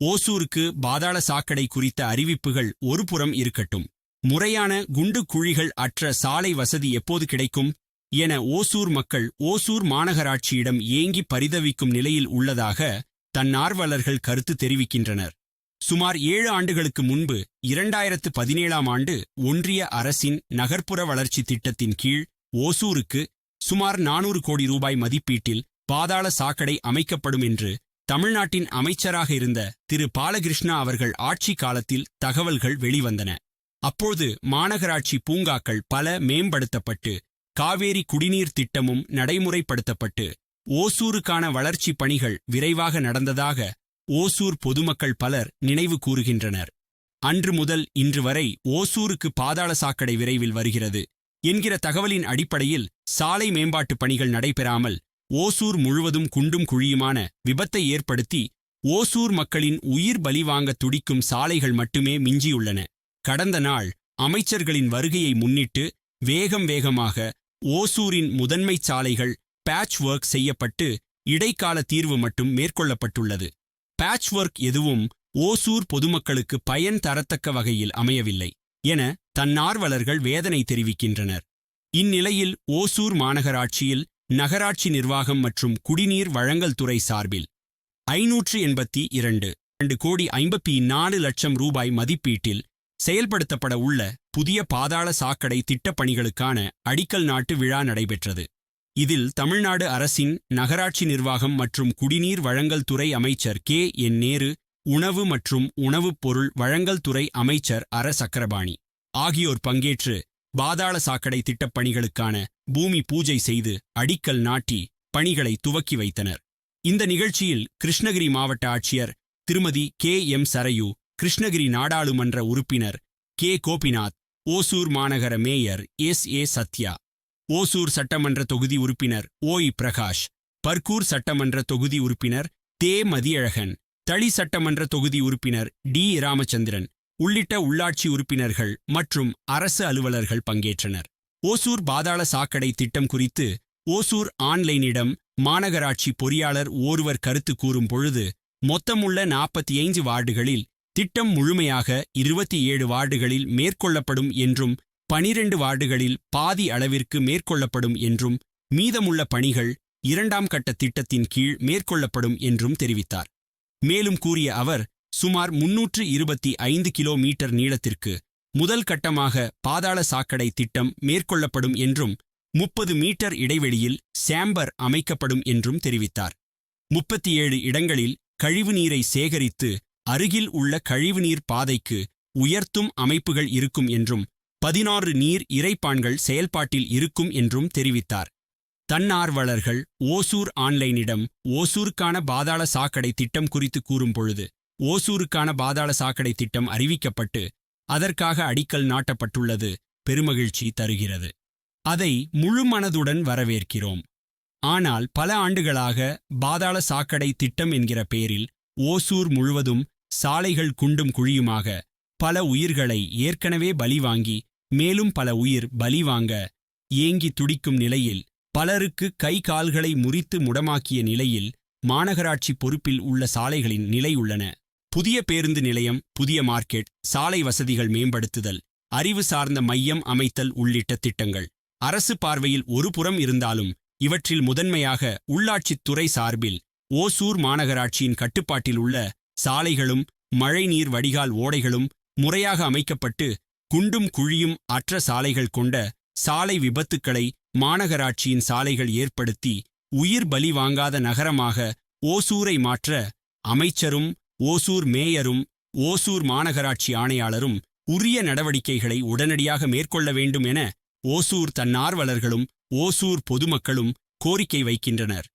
ஓசூருக்கு பாதாள சாக்கடை குறித்த அறிவிப்புகள் ஒருபுறம் இருக்கட்டும். முறையான குண்டு குழிகள் அற்ற சாலை வசதி எப்போது கிடைக்கும்? என ஓசூர் மக்கள் ஓசூர் மாநகராட்சியிடம் ஏங்கி பரிதவிக்கும் நிலையில் உள்ளதாக தன்னார்வலர்கள் கருத்து தெரிவிக்கின்றனர். சுமார் ஏழு ஆண்டுகளுக்கு முன்பு இரண்டாயிரத்து பதினேழாம் ஆண்டு ஒன்றிய அரசின் நகர்ப்புற வளர்ச்சி திட்டத்தின் கீழ் ஓசூருக்கு சுமார் நானூறு கோடி ரூபாய் மதிப்பீட்டில் பாதாள சாக்கடை அமைக்கப்படும் என்று தமிழ்நாட்டின் அமைச்சராக இருந்த திரு. பாலகிருஷ்ணா அவர்கள் ஆட்சி காலத்தில் தகவல்கள் வெளிவந்தன. அப்போது மாநகராட்சி பூங்காக்கள் பல மேம்படுத்தப்பட்டு காவேரி குடிநீர் திட்டமும் நடைமுறைப்படுத்தப்பட்டு ஓசூருக்கான வளர்ச்சிப் பணிகள் விரைவாக நடந்ததாக ஓசூர் பொதுமக்கள் பலர் நினைவு கூறுகின்றனர். அன்று முதல் இன்று வரை ஓசூருக்கு பாதாள சாக்கடை விரைவில் வருகிறது. என்கிற தகவலின் அடிப்படையில் சாலை மேம்பாட்டுப் பணிகள் நடைபெறாமல் ஓசூர் முழுவதும் குண்டும் குழியுமான விபத்தை ஏற்படுத்தி ஓசூர் மக்களின் உயிர் பலி வாங்க துடிக்கும் சாலைகள் மட்டுமே மிஞ்சியுள்ளன. கடந்த நாள் அமைச்சர்களின் வருகையை முன்னிட்டு வேகம் வேகமாக ஓசூரின் முதன்மை சாலைகள் பேட்ச் ஒர்க் செய்யப்பட்டு இடைக்கால தீர்வு மட்டும் மேற்கொள்ளப்பட்டுள்ளது. பேட்ச் ஒர்க் எதுவும் ஓசூர் பொதுமக்களுக்கு பயன் தரத்தக்க வகையில் அமையவில்லை என தன்னார்வலர்கள் வேதனை தெரிவிக்கின்றனர். இந்நிலையில் ஓசூர் மாநகராட்சியில் நகராட்சி நிர்வாகம் மற்றும் குடிநீர் வழங்கல் துறை சார்பில் ஐநூற்று எண்பத்தி இரண்டு இரண்டு கோடி ஐம்பத்தி நாலு லட்சம் ரூபாய் மதிப்பீட்டில் செயல்படுத்தப்பட உள்ள புதிய பாதாள சாக்கடை திட்டப் பணிகளுக்கான அடிக்கல் நாட்டு விழா நடைபெற்றது. இதில் தமிழ்நாடு அரசின் நகராட்சி நிர்வாகம் மற்றும் குடிநீர் வழங்கல் துறை அமைச்சர் கே. என். நேரு உணவு மற்றும் உணவுப் பொருள் வழங்கல் துறை அமைச்சர் அர. சக்கரபாணி ஆகியோர் பங்கேற்று பாதாள சாக்கடை திட்டப் பணிகளுக்கான பூமி பூஜை செய்து அடிக்கல் நாட்டி பணிகளை துவக்கி வைத்தனர். இந்த நிகழ்ச்சியில் கிருஷ்ணகிரி மாவட்ட ஆட்சியர் திருமதி கே எம் சரையு கிருஷ்ணகிரி நாடாளுமன்ற உறுப்பினர் கே கோபிநாத் ஓசூர் மாநகர mayor S A Sathya Hosur சட்டமன்ற தொகுதி உறுப்பினர் ஓய் பிரகாஷ் பர்கூர் சட்டமன்ற தொகுதி உறுப்பினர் தே மதியழகன் தளி சட்டமன்ற தொகுதி உறுப்பினர் டி ராமச்சந்திரன் உள்ளிட்ட உள்ளாட்சி உறுப்பினர்கள் மற்றும் அரசு அலுவலர்கள் பங்கேற்றனர். ஓசூர் பாதாள சாக்கடை திட்டம் குறித்து ஓசூர் ஆன்லைனிடம் மாநகராட்சி பொறியாளர் ஒருவர் கருத்து கூறும் பொழுது மொத்தமுள்ள நாற்பத்தி ஐந்து வார்டுகளில் திட்டம் முழுமையாக இருபத்தி ஏழு வார்டுகளில் மேற்கொள்ளப்படும் என்றும் பனிரெண்டு வார்டுகளில் பாதி அளவிற்கு மேற்கொள்ளப்படும் என்றும் மீதமுள்ள பணிகள் இரண்டாம் கட்ட திட்டத்தின் கீழ் மேற்கொள்ளப்படும் என்றும் தெரிவித்தார். மேலும் கூறிய அவர் சுமார் முன்னூற்று இருபத்தி ஐந்து கிலோமீட்டர் நீளத்திற்கு முதல் கட்டமாக பாதாள சாக்கடை திட்டம் மேற்கொள்ளப்படும் என்றும் முப்பது மீட்டர் இடைவெளியில் சாம்பர் அமைக்கப்படும் என்றும் தெரிவித்தார். முப்பத்தி ஏழு இடங்களில் கழிவுநீரை சேகரித்து அருகில் உள்ள கழிவுநீர் பாதைக்கு உயர்த்தும் அமைப்புகள் இருக்கும் என்றும் பதினாறு நீர் இறைப்பான்கள் செயல்பாட்டில் இருக்கும் என்றும் தெரிவித்தார். தன்னார்வலர்கள் ஓசூர் ஆன்லைனிடம் ஓசூருக்கான பாதாள சாக்கடை திட்டம் குறித்து கூறும்பொழுது ஓசூருக்கான பாதாள சாக்கடை திட்டம் அறிவிக்கப்பட்டு அதற்காக அடிக்கல் நாட்டப்பட்டுள்ளது பெருமகிழ்ச்சி தருகிறது. அதை முழுமனதுடன் வரவேற்கிறோம். ஆனால் பல ஆண்டுகளாக பாதாள சாக்கடை திட்டம் என்கிற பெயரில் ஓசூர் முழுவதும் சாலைகள் குண்டும் குழியுமாக பல உயிர்களை ஏற்கனவே பலி வாங்கி மேலும் பல உயிர் பலி வாங்க ஏங்கி துடிக்கும் நிலையில் பலருக்கு கை கால்களை முறித்து முடமாக்கிய நிலையில் மாநகராட்சி பொறுப்பில் உள்ள சாலைகளின் நிலை உள்ளன. புதிய பேருந்து நிலையம் புதிய மார்க்கெட் சாலை வசதிகள் மேம்படுத்துதல் அறிவு சார்ந்த மையம் அமைத்தல் உள்ளிட்ட திட்டங்கள். அரசு பார்வையில் ஒரு புறம் இருந்தாலும் இவற்றில் முதன்மையாக உள்ளாட்சித் துறை சார்பில் ஓசூர் மாநகராட்சியின் கட்டுப்பாட்டில் உள்ள சாலைகளும் மழைநீர் வடிகால் ஓடைகளும் முறையாக அமைக்கப்பட்டு குண்டும் குழியும் அற்ற சாலைகள் கொண்ட சாலை விபத்துக்களை மாநகராட்சியின் சாலைகள் ஏற்படுத்தி உயிர் பலி வாங்காத நகரமாக ஓசூரை மாற்ற அமைச்சரும் ஓசூர் மேயரும் ஓசூர் மாநகராட்சி ஆணையாளரும் உரிய நடவடிக்கைகளை உடனடியாக மேற்கொள்ள வேண்டும் என ஓசூர் தன்னார்வலர்களும் ஓசூர் பொதுமக்களும் கோரிக்கை வைக்கின்றனர்.